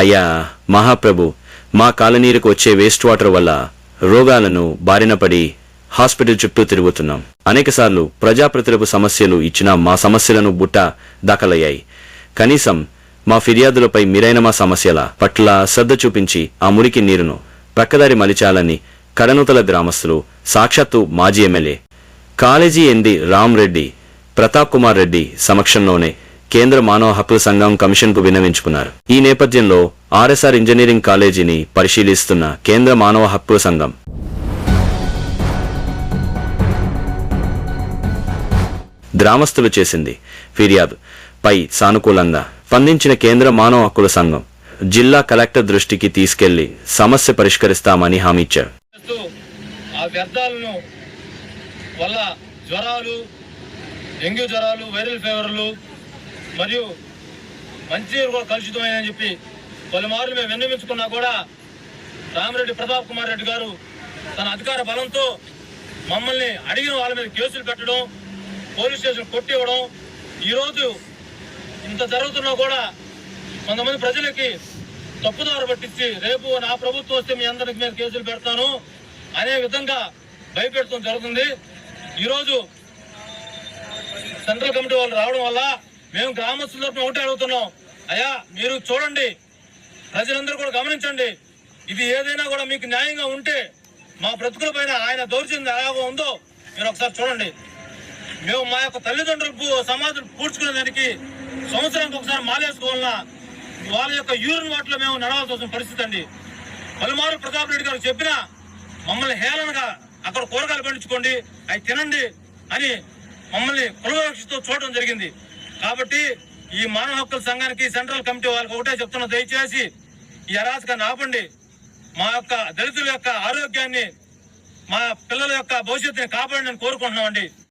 అయ్యా మహాప్రభు మా కాలనీరుకు వచ్చే వేస్ట్ వాటర్ వల్ల రోగాలను బారిన పడి హాస్పిటల్ చుట్టూ తిరుగుతున్నాం. అనేకసార్లు ప్రజాప్రతినిధులకు సమస్యలు ఇచ్చిన మా సమస్యలను బుట్ట దాఖలయ్యాయి. కనీసం మా ఫిర్యాదులపై మీరైన మా సమస్యల పట్ల శ్రద్ధ చూపించి ఆ మురికి నీరును ప్రక్కదారి మలిచాలని కడనూతల గ్రామస్తులు సాక్షాత్తు మాజీ MLA college MD Ram Reddy Pratap Kumar Reddy సమక్షంలోనే కేంద్ర మానవ హక్కుల సంఘం కమిషన్కు విన్నవించుకున్నారు. ఈ నేపథ్యంలో ఆర్ఎస్ఆర్ ఇంజనీరింగ్ కాలేజీని పరిశీలిస్తున్న కేంద్ర మానవ హక్కుల సంఘం. గ్రామస్తులు చేసింది ఫిర్యాదు. పై సానుకూలంగా స్పందించిన కేంద్ర మానవ హక్కుల సంఘం జిల్లా కలెక్టర్ దృష్టికి తీసుకెళ్ళి సమస్య పరిష్కరిస్తామని హామీ ఇచ్చారు. ఆ వ్యర్థాలను వల్ల జ్వరాలు డెంగ్యూ జ్వరాలు వైరల్ ఫీవర్లు మరియు మంచినీరు కూడా కలుషితమైనని చెప్పి పలుమార్లు మేము విన్నవించుకున్నా కూడా రామిరెడ్డి ప్రతాప్ కుమార్ రెడ్డి గారు తన అధికార బలంతో మమ్మల్ని అడిగిన వాళ్ళ మీద కేసులు పెట్టడం పోలీస్ స్టేషన్ కొట్టివ్వడం ఈరోజు ఇంత జరుగుతున్నా కూడా కొంతమంది ప్రజలకి తప్పుదారు పట్టించి రేపు నా ప్రభుత్వం వస్తే మీ అందరికి మీద కేసులు పెడతాను అనే విధంగా భయపెడతాం జరుగుతుంది. ఈరోజు సెంట్రల్ కమిటీ వాళ్ళు రావడం వల్ల మేము గ్రామస్తుల తరపున ఒకటే అడుగుతున్నాం. అయ్యా మీరు చూడండి. ప్రజలందరూ కూడా గమనించండి. ఇది ఏదైనా కూడా మీకు న్యాయంగా ఉంటే మా బ్రతుకుల పైన ఆయన దౌర్జన్యం ఎలాగో ఉందో మీరు ఒకసారి చూడండి. మేము మా యొక్క తల్లిదండ్రులకు సమాధులు పూడ్చుకునే దానికి సంవత్సరానికి ఒకసారి మాలేసుకోవాలన్నా వాళ్ళ యొక్క యూరిన్ వాటిలో మేము నడవాల్సి వచ్చిన పరిస్థితి అండి. పలుమారు ప్రతాప్ రెడ్డి గారు చెప్పినా మమ్మల్ని హేళనగా అక్కడ కూరగాయలు పండించుకోండి అవి తినండి అని మమ్మల్ని కులవరక్షతో చూడడం జరిగింది. కాబట్టి ఈ మానవ హక్కుల సంఘానికి సెంట్రల్ కమిటీ వాళ్ళకి ఒకటే చెప్తున్నా దయచేసి ఈ అరాచకాన్ని ఆపండి. మా యొక్క దళితుల యొక్క ఆరోగ్యాన్ని మా పిల్లల యొక్క భవిష్యత్తుని కాపాడండి అని కోరుకుంటున్నామండి.